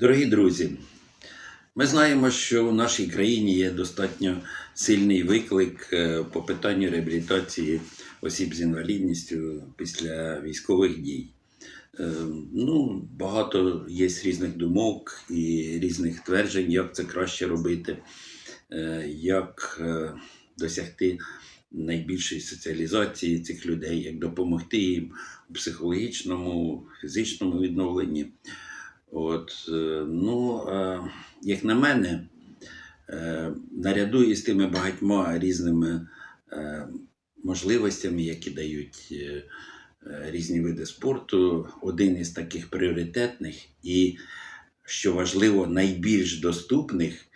Дорогі друзі, ми знаємо, що в нашій країні є достатньо сильний виклик е, по питанню реабілітації осіб з інвалідністю після військових дій. Е, Ну, багато є різних думок і різних тверджень, як це краще робити, е, як досягти найбільшої соціалізації цих людей, як допомогти їм у психологічному, фізичному відновленні. От, е, ну, е, як на мене, е, наряду із тими багатьма різними можливостями, які дають різні види спорту, один із таких пріоритетних і, що важливо, найбільш доступних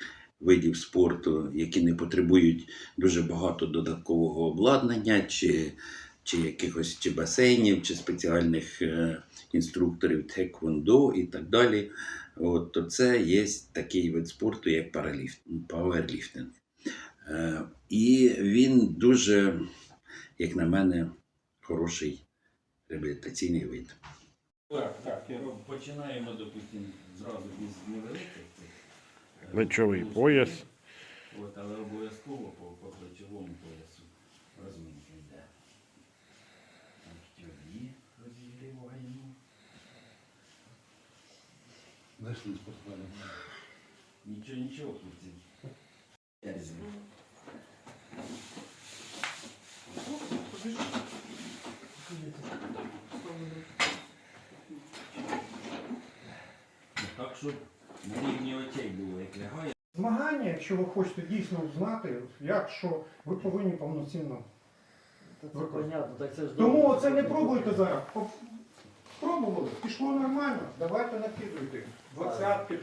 видів спорту, які не потребують дуже багато додаткового обладнання, чи, чи якихось чи басейнів, чи спеціальних е, інструкторів тхеквондо і так далі. От, то це є такий вид спорту, як параліфт, пауерліфтинг. Е, і він дуже, як на мене, хороший реабілітаційний вид. Так, так. Починаємо, допустимо, зразу із невеликих цих. е, Плечовий пояс. От, але обов'язково по, по плечовому поясу Знайшли спортсмени. Нічого, нічого, хлопці. Ерзі. Ну, Так, щоб на рівні очей було, як лягає. Змагання, якщо ви хочете дійсно знати, як що, ви повинні повноцінно. Це понятно, так це ж Тому добре. оце не пробуйте зараз. Спробували, пішло нормально, давайте накидуйте. Двадцятки,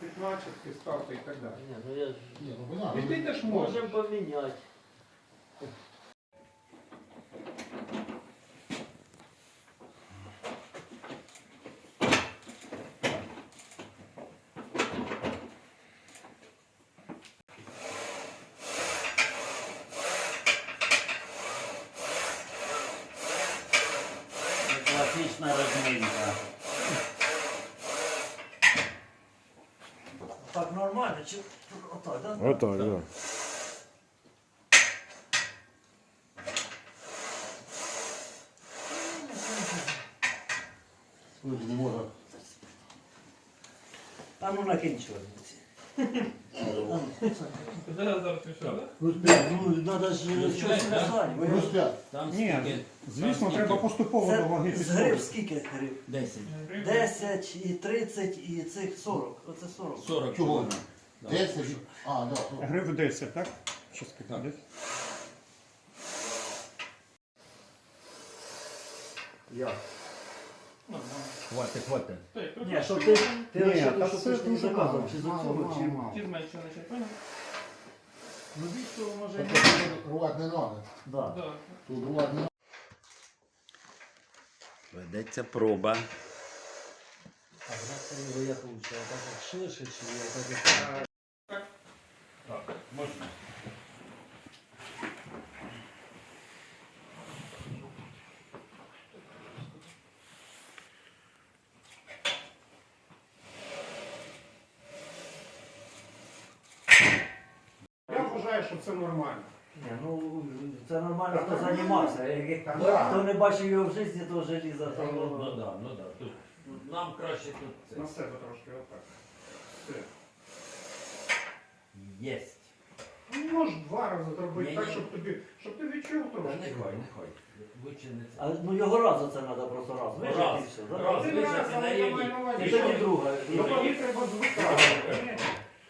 п'ятнадцятки ставте і так далі. Ні, ну я ж... Ні, ну вона. І ти теж можеш. Можемо поміняти. Класична розминка. Так нормально, чи отак, да? Отак, да. Люди. А ну накинь чорниці. Так? Треба щось Ні, звісно, треба поступово до ваги Це з гриб скільки гриб? 10. 10 і 30 і цих 40. Оце 40. 40 Чого? Кілограм. Да. Десять. А, да. то. Грив 10, так? Що скільки? Так. 10? Як? Хватить, хватить. Ні, щоб ти, ти Ні, розчитав, та що це ти не дуже заказував, чи з цього, мало, чи... мало. Чи зменшили ще, понял? Ну, більше може Так, не... тут Рвати не треба. Да. Так. Тут рвати не Ведеться проба. А як лучше, а так як ширше, чи я так як... Я вважаю, що це нормально. Ні, ну це нормально, хто займався. Як- да. Хто не бачив його в житті, то желіза. то Ну воно- да, ну да. Тут нам краще тут На це. себе трошки отак. Все. Єсть. Ну, можеш два рази зробити Ні, так, ні. щоб тобі, щоб ти відчув Та трошки. нехай, нехай. Вичиниться. А, ну його разу це треба просто раз. Вижити Раз. і все. да? Раз. Один раз, вижити але на я рівні. маю на увазі, І що тоді друга. до ваги треба звикати.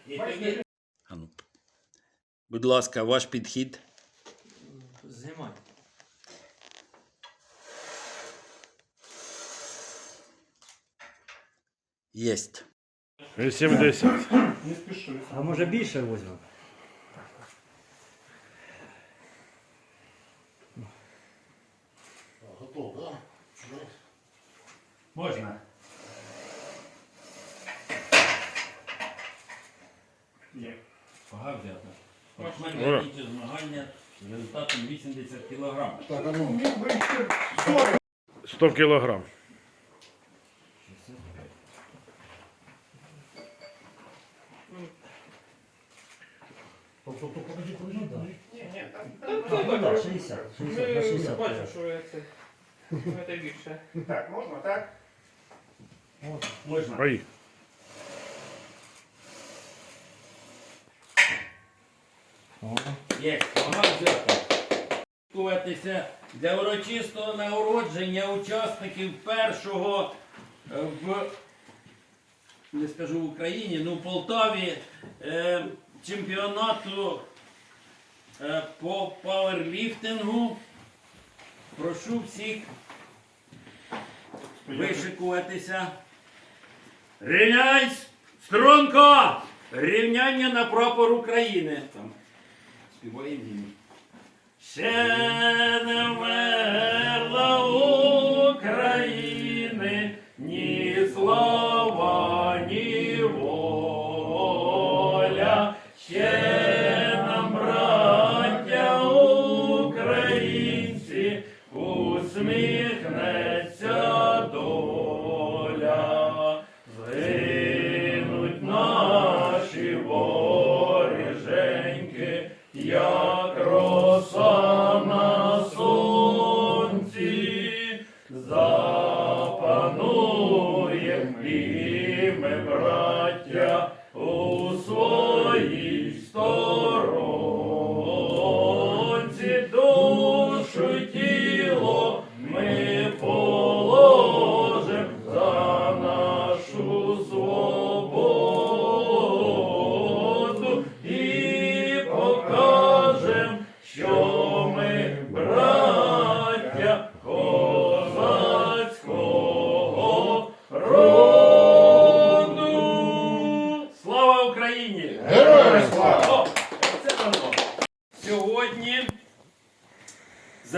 І Бачиш, тоді... Ану. Будь ласка, ваш підхід. Знімай. Єсть. 80. Не спіши. А може більше візьмемо? Можна. Ні. Вага взята. Максимальне Ура. відбиття змагання з результатом 80 кг. Так, а ну. 100 кілограм. Покажи, покажи, да. Ні, ні, там- там- там- там- Так, що це. Так, можна, так? Можна. Поїхали. Є, ага. Для урочистого нагородження учасників першого е, в не скажу в Україні, ну в Полтаві е, чемпіонату е, по пауерліфтингу. Прошу всіх вишикуватися. Рівняйсь! Струнко! Рівняння на прапор України. Там співаємо. Ще не вмерла України, ні слава, Yo.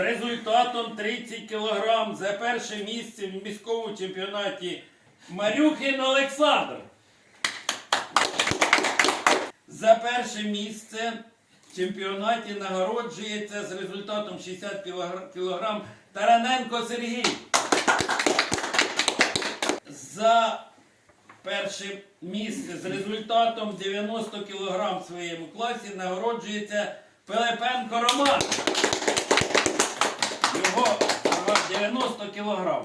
Результатом 30 кг за перше місце в міському чемпіонаті Марюхін Олександр. За перше місце в чемпіонаті нагороджується з результатом 60 кг Тараненко Сергій. За перше місце з результатом 90 кг в своєму класі нагороджується Пилипенко Роман. Його 90 кг.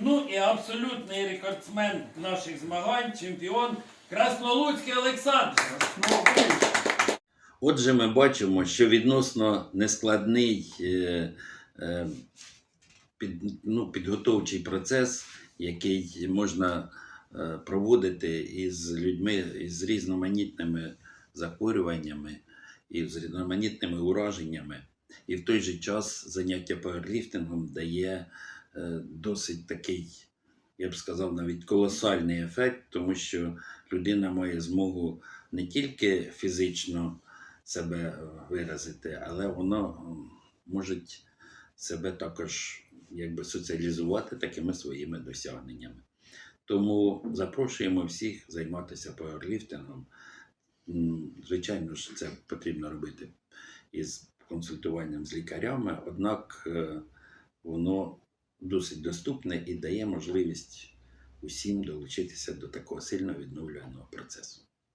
Ну і абсолютний рекордсмен наших змагань, чемпіон Краснолуцький Олександр. Отже, ми бачимо, що відносно нескладний е, е, під, ну, підготовчий процес, який можна е, проводити із людьми із різноманітними захворюваннями і з різноманітними ураженнями. І в той же час заняття пауерліфтингом дає е, досить такий, я б сказав, навіть колосальний ефект, тому що людина має змогу не тільки фізично себе е, виразити, але воно може себе також якби соціалізувати такими своїми досягненнями. Тому запрошуємо всіх займатися пауерліфтингом. Звичайно ж, це потрібно робити із консультуванням з лікарями, однак е, воно досить доступне і дає можливість усім долучитися до такого сильно відновлюваного процесу.